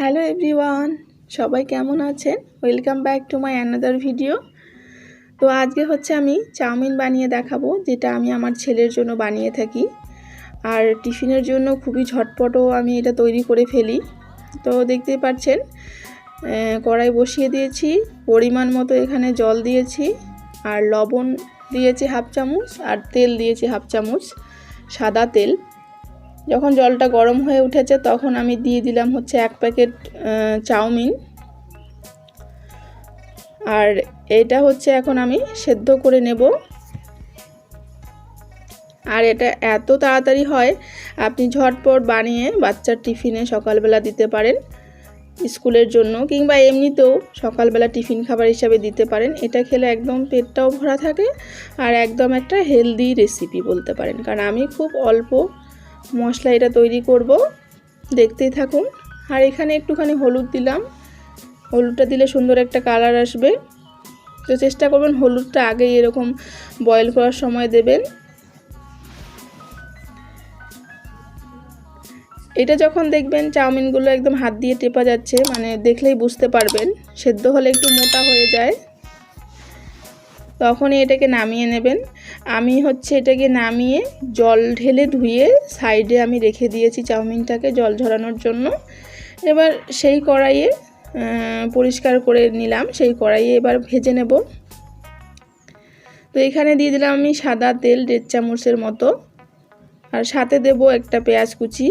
Hello everyone, সবাই কেমন আছেন? Welcome back to my another video. তো আজকে হচ্ছে আমি চাউমিন বানিয়ে দেখাবো, যেটা আমি আমার ছেলের জন্য বানিয়ে থাকি। আর টিফিনের জন্য খুবই ঝটপটও আমি এটা তৈরি করে ফেলি। তো দেখতেই পাচ্ছেন কড়াই বসিয়ে দিয়েছি, পরিমাণ মতো এখানে জল দিয়েছি, আর লবণ দিয়েছি হাফ চামচ, আর তেল দিয়েছি হাফ চামচ, সাদা তেল। যখন জলটা গরম হয়ে উঠেছে, তখন আমি দিয়ে দিলাম হচ্ছে এক প্যাকেট চাউমিন। আর এটা হচ্ছে এখন আমি সেদ্ধ করে নেব। আর এটা এত তাড়াতাড়ি হয়, আপনি ঝটপট বানিয়ে বাচ্চার টিফিনে সকালবেলা দিতে পারেন, স্কুলের জন্য, কিংবা এমনিতেও সকালবেলা টিফিন খাবার হিসাবে দিতে পারেন। এটা খেলে একদম পেটটাও ভরা থাকে, আর একদম একটা হেলদি রেসিপি বলতে পারেন। কারণ আমি খুব অল্প মশলা এটা তৈরি করব। দেখতেই থাকুন। আর এখানে একটুখানি হলুদ দিলাম। হলুদটা দিলে সুন্দর একটা কালার আসবে। তো চেষ্টা করবেন হলুদটা আগেই এরকম বয়েল করার সময় দেবেন। এটা যখন দেখবেন চাউমিনগুলো একদম হাত দিয়ে টেপা যাচ্ছে মানে দেখলেই বুঝতে পারবেন। সেদ্ধ হলে একটু মোটা হয়ে যায়। তখনই এটাকে নামিয়ে নেবেন। আমি হচ্ছে এটাকে নামিয়ে জল ঢেলে ধুয়ে সাইডে আমি রেখে দিয়েছি চাউমিনটাকে জল ঝরানোর জন্য। এবার সেই কড়াইয়ে পরিষ্কার করে নিলাম। সেই কড়াইয়ে এবার ভেজে নেব। তো এখানে দিয়ে দিলাম আমি সাদা তেল, দেড় চামচের মতো। আর সাথে দেব একটা পেঁয়াজ কুচি।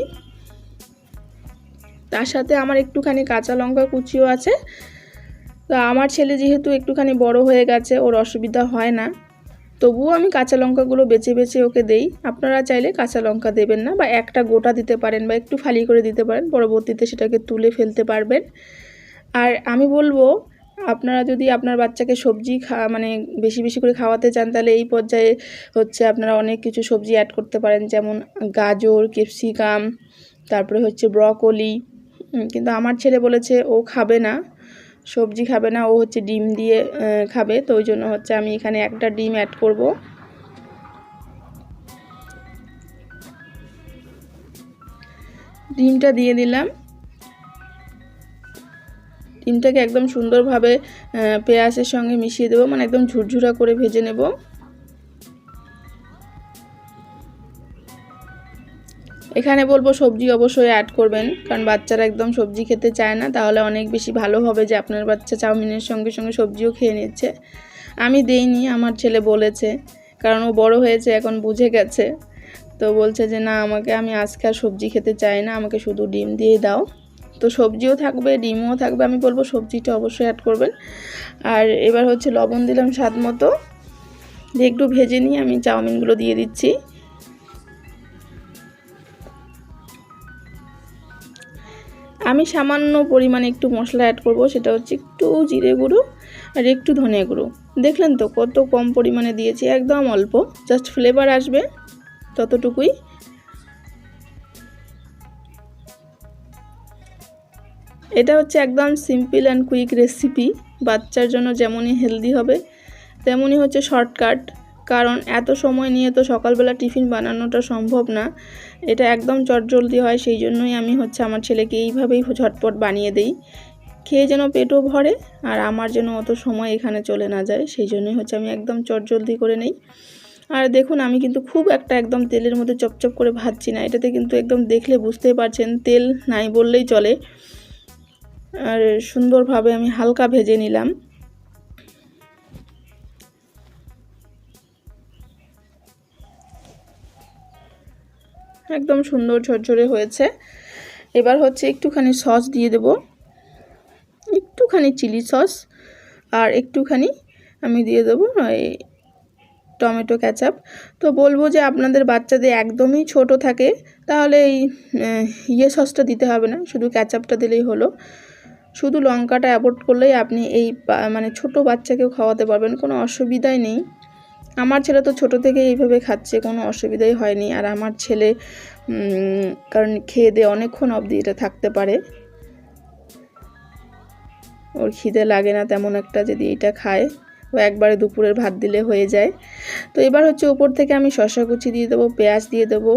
তার সাথে আমার একটুখানি কাঁচা লঙ্কা কুচিও আছে। তো আমার ছেলে যেহেতু একটুখানি বড় হয়ে গেছে, ওর অসুবিধা হয় না। তবুও আমি কাঁচা লঙ্কাগুলো বেছে বেছে ওকে দেই। আপনারা চাইলে কাঁচা লঙ্কা দেবেন না বা একটা গোটা দিতে পারেন বা একটু ফালি করে দিতে পারেন। পরবর্তীতে সেটাকে তুলে ফেলতে পারবেন। আর আমি বলব, আপনারা যদি আপনার বাচ্চাকে সবজি খা মানে বেশি বেশি করে খাওয়াতে চান, তাহলে এই পর্যায়ে হচ্ছে আপনারা অনেক কিছু সবজি অ্যাড করতে পারেন। যেমন গাজর, ক্যাপসিকাম, তারপরে হচ্ছে ব্রকলি। কিন্তু আমার ছেলে বলেছে ও খাবে না। সবজি খাবে না, ও হচ্ছে ডিম দিয়ে খাবে। তো ওই জন্য হচ্ছে আমি এখানে একটা ডিম অ্যাড করব। ডিমটা দিয়ে দিলাম। ডিমটাকে একদম সুন্দরভাবে পেঁয়াজের সঙ্গে মিশিয়ে দেবো মানে একদম ঝুরঝুরা করে ভেজে নেব। এখানে বলব সবজি অবশ্যই অ্যাড করবেন, কারণ বাচ্চারা একদম সবজি খেতে চায় না, তাহলে অনেক বেশি ভালো হবে যে আপনার বাচ্চা চাউমিনের সঙ্গে সঙ্গে সবজিও খেয়ে নিচ্ছে। আমি দেইনি, আমার ছেলে বলেছে, কারণ ও বড় হয়েছে, এখন বুঝে গেছে। তো বলছে যে, না, আমাকে, আমি আজকে আর সবজি খেতে চাই না, আমাকে শুধু ডিম দিয়ে দাও। তো সবজিও থাকবে, ডিমও থাকবে, আমি বলব সবজিটা অবশ্যই অ্যাড করবেন। আর এবার হচ্ছে লবণ দিলাম স্বাদ মতো। দিয়ে একটু ভেজে নিয়ে আমি চাউমিনগুলো দিয়ে দিচ্ছি। আমি সামান্য পরিমাণে একটু মশলা অ্যাড করব, সেটা হচ্ছে একটু জিরে গুঁড়ো আর একটু ধনে গুঁড়ো। দেখলেন তো কত কম পরিমাণে দিয়েছি, একদম অল্প। জাস্ট ফ্লেভার আসবে ততটুকুই। এটা হচ্ছে একদম সিম্পল অ্যান্ড কুইক রেসিপি বাচ্চার জন্য যেমনই হেলদি হবে, তেমনই হচ্ছে শর্টকাট কারণ এত সময় নিয়ে তো সকালবেলা টিফিন বানানোটা সম্ভব না। এটা একদম চটজলদি হয়, সেই জন্যই আমি হচ্ছে আমার ছেলেকে এইভাবেই ঝটপট বানিয়ে দেই। খেয়ে যেন পেটও ভরে আর আমার যেন অত সময় এখানে চলে না যায়, সেই জন্যই হচ্ছে আমি একদম চটজলদি করে নেই। আর দেখুন, আমি কিন্তু খুব একটা একদম তেলের মধ্যে চপচপ করে ভাজছি না, এটাতে কিন্তু একদম দেখলে বুঝতেই পারছেন তেল নাই বললেই চলে। আর সুন্দরভাবে আমি হালকা ভেজে নিলাম। একদম সুন্দর ঝরঝরে হয়েছে। এবার হচ্ছে একটুখানি সস দিয়ে দেব। একটুখানি চিলি সস আর একটুখানি আমি দিয়ে দেবো টমেটো ক্যাচাপ। তো বলব যে আপনাদের বাচ্চাদের একদমই ছোট থাকে, তাহলে এই ইয়ে সসটা দিতে হবে না, শুধু ক্যাচাপটা দিলেই হলো। শুধু লঙ্কাটা অ্যাভয়েড করলেই আপনি এই মানে ছোট বাচ্চাকেও খাওয়াতে পারবেন, কোনো অসুবিধাই নেই। আমার ছেলে তো ছোট থেকে এইভাবে খাচ্ছে, কোনো অসুবিধাই হয়নি। আর আমার ছেলে কারণ খেয়ে দিয়ে অনেকক্ষণ অবধি এটা থাকতে পারে। ওর খিদে লাগে না তেমন একটা যদি এটা খায়। ও একবারে দুপুরের ভাত দিলে হয়ে যায়। তো এবার হচ্ছে উপর থেকে আমি শশা কুচি দিয়ে দেবো, পেঁয়াজ দিয়ে দেবো,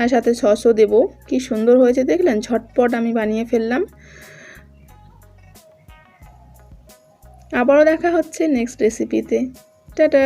আর সাথে সসও দেবো। কি সুন্দর হয়েছে, দেখলেন? ঝটপট আমি বানিয়ে ফেললাম। আবারও দেখা হচ্ছে নেক্সট রেসিপিতে টাটা!